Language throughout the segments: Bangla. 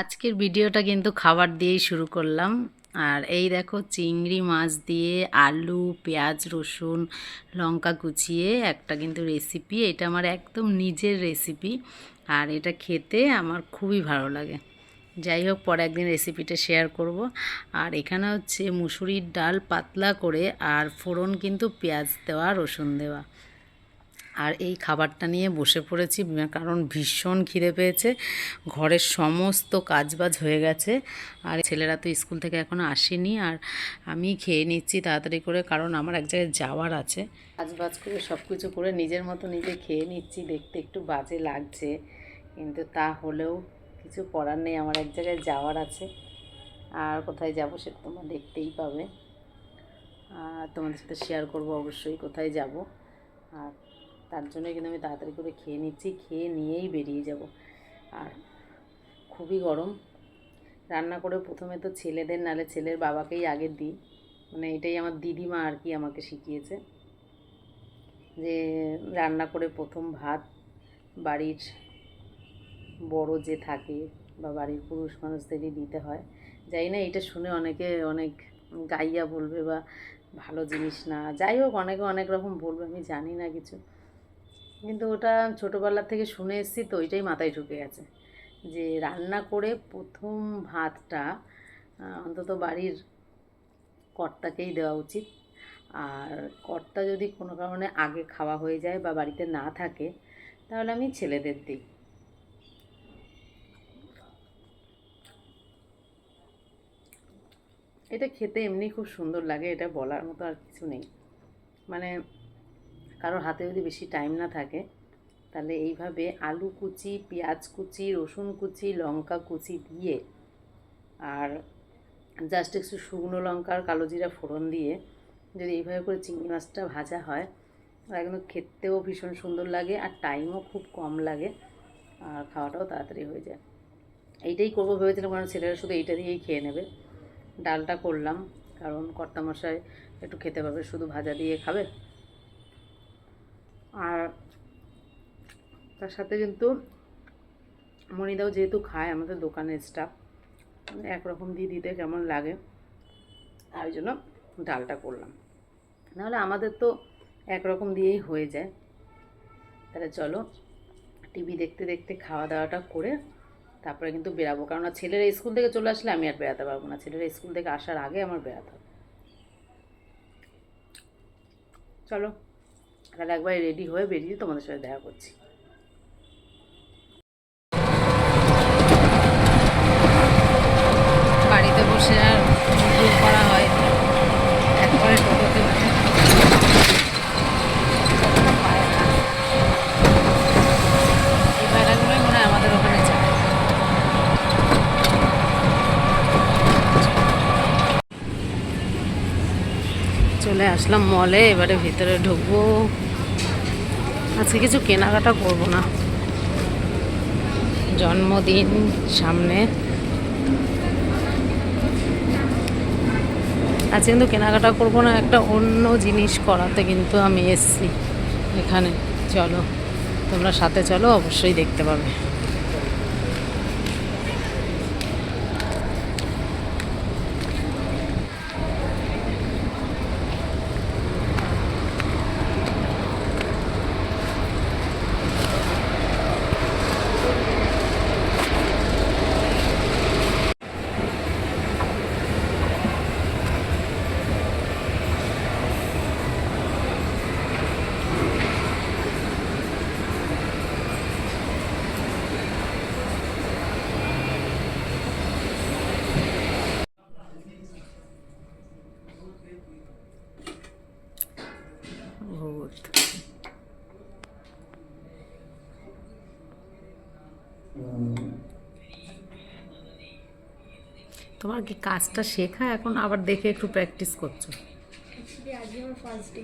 আজকের ভিডিওটা কিন্তু খাবার দিয়েই শুরু করলাম। আর এই দেখো চিংড়ি মাছ দিয়ে আলু, পেঁয়াজ, রসুন, লঙ্কা কুচিয়ে একটা কিন্তু রেসিপি এটা আমার একদম নিজের রেসিপি আর এটা খেতে আমার খুবই ভালো লাগে। যাই হোক, পরে একদিন রেসিপিটা শেয়ার করব। আর এখানে হচ্ছে মুসুরির ডাল পাতলা করে আর ফোড়ন কিন্তু পেঁয়াজ দেওয়া, রসুন দেওয়া। আর এই খাবারটা নিয়ে বসে পড়েছি কারণ ভীষণ খিদে পেয়েছে। ঘরের সমস্ত কাজবাজ হয়ে গেছে। আর ছেলেরা তো স্কুল থেকে এখনও আসেনি। আর আমি খেয়ে নিচ্ছি তাড়াতাড়ি করে, কারণ আমার এক জায়গায় যাওয়ার আছে। কাজবাজ করে সব কিছু করে নিজের মতো নিজে খেয়ে নিচ্ছি, দেখতে একটু বাজে লাগছে। কিন্তু তা হলেও কিছু করার নেই, আমার এক জায়গায় যাওয়ার আছে। আর কোথায় যাব সেটা তোমরা দেখতেই পাবে। আর তোমাদের সাথে শেয়ার করব অবশ্যই কোথায় যাব। আর তার জন্যই কিন্তু আমি তাড়াতাড়ি করে খেয়ে নিচ্ছি, খেয়ে নিয়েই বেরিয়ে যাব। আর খুবই গরম। রান্না করে প্রথমে তো ছেলেদের নালে ছেলের বাবাকেই আগে দিই। মানে এটাই আমার দিদিমা আর কি আমাকে শিখিয়েছে। যে রান্না করে প্রথম ভাত বাড়ির বড় যে থাকে বা বাড়ির পুরুষ মানুষদেরই দিতে হয়। যাই না, এটা শুনে অনেকে অনেক গাইয়া বলবে বা ভালো জিনিস না। যাই হোক, অনেকে অনেক রকম বলবে, আমি জানি না কিছু। কিন্তু ওটা ছোটোবেলা থেকে শুনে এসেছি তো, ওইটাই মাথায় ঢুকে গেছে। যে রান্না করে প্রথম ভাতটা অন্তত বাড়ির কর্তাকেই দেওয়া উচিত। আর কর্তা যদি কোনো কারণে আগে খাওয়া হয়ে যায় বা বাড়িতে না থাকে, তাহলে আমি ছেলেদের দিই। এটা খেতে এমনি খুব সুন্দর লাগে, এটা বলার মতো আর কিছু নেই। মানে কারোর হাতে যদি বেশি টাইম না থাকে, তাহলে এইভাবে আলু কুচি, পেঁয়াজ কুচি, রসুন কুচি, লঙ্কা কুচি দিয়ে আর জাস্ট একটু শুকনো লঙ্কা আর কালো জিরা ফোড়ন দিয়ে যদি এইভাবে করে চিংড়ি মাছটা ভাজা হয় একদম খেতেও ভীষণ সুন্দর লাগে আর টাইমও খুব কম লাগে আর খাওয়াটাও তাড়াতাড়ি হয়ে যায়। এইটাই করব ভেবেছিলাম, কারণ ছেলেরা শুধু এইটা দিয়েই খেয়ে নেবে। ডালটা করলাম, কারণ কর্তামশাই একটু খেতে পাবে শুধু ভাজা দিয়ে খাবে। আর তার সাথে কিন্তু মনিদাও যেহেতু খায়, আমাদের দোকানের স্টাফ একরকম দিয়ে দিতে কেমন লাগে ওই জন্য ডালটা করলাম। নাহলে আমাদের তো একরকম দিয়েই হয়ে যায়। তাহলে চলো টিভি দেখতে দেখতে খাওয়া দাওয়াটা করে তারপরে কিন্তু বেরাবো। কারণ ছেলেরা স্কুল থেকে চলে আসলে আমি আর বেড়াতে পারব না। ছেলেরা স্কুল থেকে আসার আগে আমার বেড়াতে হবে। চলো। তাহলে একবার রেডি হয়ে বেরিয়ে তোমাদের সাথে দেখা করছি বাড়িতে বসে আর দূর করা হয় একবারে টোটোতে উঠে এই বেড়াগুলোই মনে হয় আমাদের ওখানে যায় চলে আসলাম মলে, এবারে ভিতরে ঢুকবো। আজকে কিছু কেনাকাটা করব না। জন্মদিন সামনে। আজকে কিন্তু কেনাকাটা করব না, একটা অন্য জিনিস করাতে কিন্তু আমি এসছি। এখানে, চলো। তোমরা সাথে চলো, অবশ্যই দেখতে পাবে। তোমার কি কাজটা শেখা? এখন আবার দেখে একটু প্র্যাকটিস করছ। আজকে আমার ফার্স্ট ডে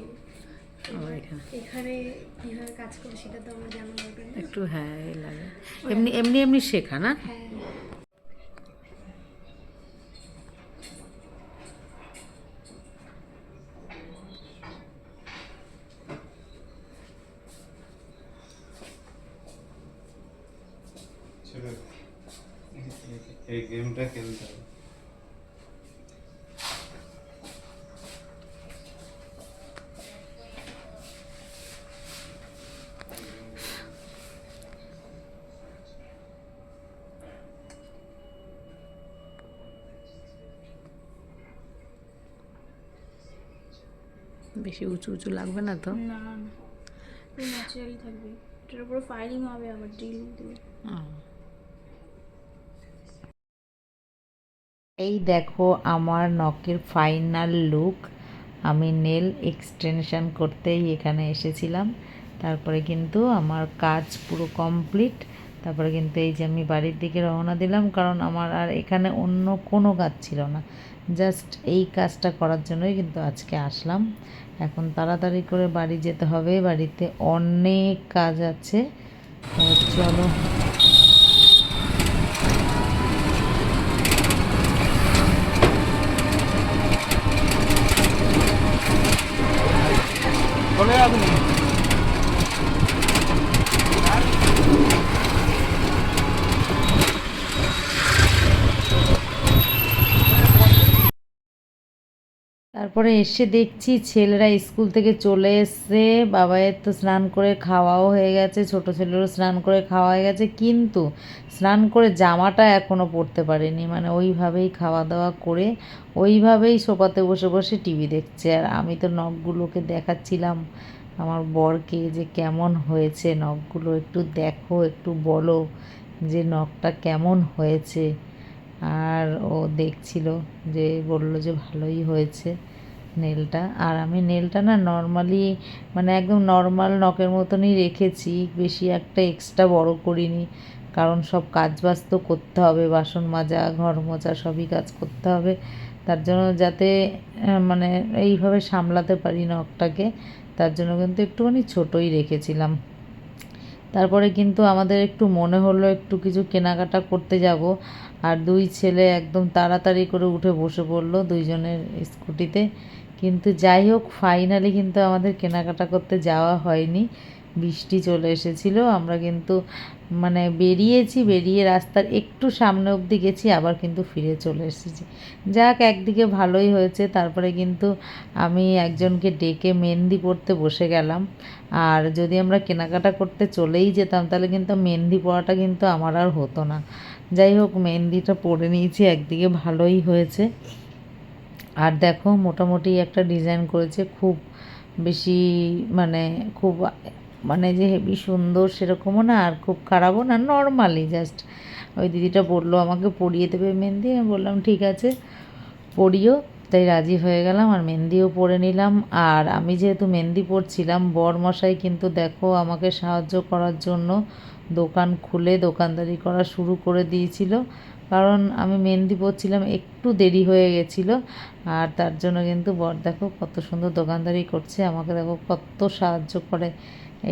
এখানে কীভাবে কাজ করে সেটা তো আমার জানা একটু হ্যাঁ লাগে। এমনি এমনি এমনি শেখা না? হ্যাঁ ছেলে এই গেমটা খেলতে হবে বেশি উঁচু উঁচু লাগবে না তো না না পুরো ন্যাচারালি থাকবে এটার উপরে ফায়ারিং হবে আবার ড্রিল দিয়ে এই দেখো আমার নখের ফাইনাল লুক আমি নেল এক্সটেনশন করতেই এখানে এসেছিলাম। তারপরে কিন্তু আমার কাজ পুরো কমপ্লিট তারপরে কিন্তু এই যে আমি বাড়ির দিকে রওনা দিলাম, কারণ আমার আর এখানে অন্য কোনো কাজ ছিল না। জাস্ট এই কাজটা করার জন্যই কিন্তু আজকে আসলাম। এখন তাড়াতাড়ি করে বাড়ি যেতে হবে। বাড়িতে অনেক কাজ আছে। তো চলো তারপরে এসে দেখছি ছেলেরা স্কুল থেকে চলে এসছে। বাবায়ের তো স্নান করে খাওয়াও হয়ে গেছে, ছোট ছেলেরও স্নান করে খাওয়া হয়ে গেছে। কিন্তু স্নান করে জামাটা এখনও পরতে পারেনি। মানে ওইভাবেই খাওয়া দাওয়া করে ওইভাবেই সোফাতে বসে বসে টিভি দেখছে। আর আমি তো নখগুলোকে দেখাচ্ছিলাম। আমার বরকে যে কেমন হয়েছে নখগুলো একটু দেখো, একটু বলো যে নখটা কেমন হয়েছে। আর ও দেখছিল যে বলল যে ভালোই হয়েছে। নেলটা। আর আমি নেলটা না নর্মালি মানে একদম নর্মাল নখের মতনই রেখেছি, বেশি একটা এক্সট্রা বড় করিনি। কারণ সব কাজ বাজ তো করতে হবে, বাসন মাজা, ঘর মোছা সবই কাজ করতে হবে। তার জন্য যাতে মানে এইভাবে সামলাতে পারি নখটাকে, তার জন্য কিন্তু একটুখানি ছোটোই রেখেছিলাম। তারপরে কিন্তু আমাদের একটু মনে হলো একটু কিছু কেনাকাটা করতে যাব। আর দুই ছেলে একদম তাড়াতাড়ি করে উঠে বসে পড়ল দুইজনের স্কুটিতে। কিন্তু যাই হোক ফাইনালি কিন্তু আমাদের কেনাকাটা করতে যাওয়া হয়নি। বৃষ্টি চলে এসেছিল, আমরা কিন্তু মানে বেরিয়েছি, বেরিয়ে রাস্তার একটু সামনে অবধি গেছি, আবার কিন্তু ফিরে চলে এসেছি। যাক, একদিকে ভালোই হয়েছে, তারপরে কিন্তু আমি একজনকে ডেকে মেহেন্দি পরতে বসে গেলাম। আর যদি আমরা কেনাকাটা করতে চলেই যেতাম, তাহলে কিন্তু মেহেন্দি পড়াটা কিন্তু আমার আর হতো না। যাই হোক, মেহেন্দিটা পরে নিয়েছি, একদিকে ভালোই হয়েছে। আর দেখো, মোটামুটি একটা ডিজাইন করেছে খুব বেশি মানে খুব মানে যে হেবি সুন্দর সেরকমও না আর খুব খারাপও না নর্মালি জাস্ট ওই দিদিটা বলল আমাকে পরিয়ে দেবে মেহেন্দি, আমি বললাম ঠিক আছে, পরিও। তাই রাজি হয়ে গেলাম আর মেহেন্দিও পরে নিলাম। আর আমি যেহেতু মেহেন্দি পরছিলাম বর মশাই কিন্তু দেখো আমাকে সাহায্য করার জন্য দোকান খুলে দোকানদারি করা শুরু করে দিয়েছিল। কারণ আমি মেহেন্দি পরছিলাম, একটু দেরি হয়ে গেছিল। আর তার জন্য কিন্তু বর দেখো কত সুন্দর দোকানদারি করছে, আমাকে দেখো কত সাহায্য করে।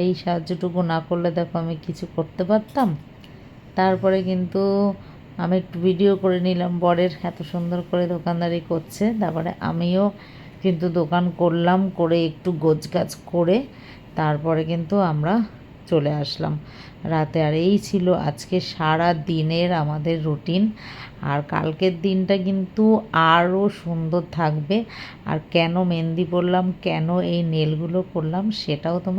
এই সাহায্যটুকু না করলে দেখো আমি কিছু করতে পারতাম। তারপরে কিন্তু আমি একটু ভিডিও করে নিলাম, বরের এত সুন্দর করে দোকানদারি করছে। তারপরে আমিও কিন্তু দোকান করলাম, করে একটু গোছগাছ করে। তারপরে কিন্তু আমরা চলে আসলাম রাতে। আর এই ছিল আজকে সারা দিনের আমাদের রুটিন। আর কালকের দিনটা কিন্তু আরও সুন্দর থাকবে। আর কেন মেহেন্দি পরলাম, কেন এই নেলগুলো করলাম সেটাও তোমরা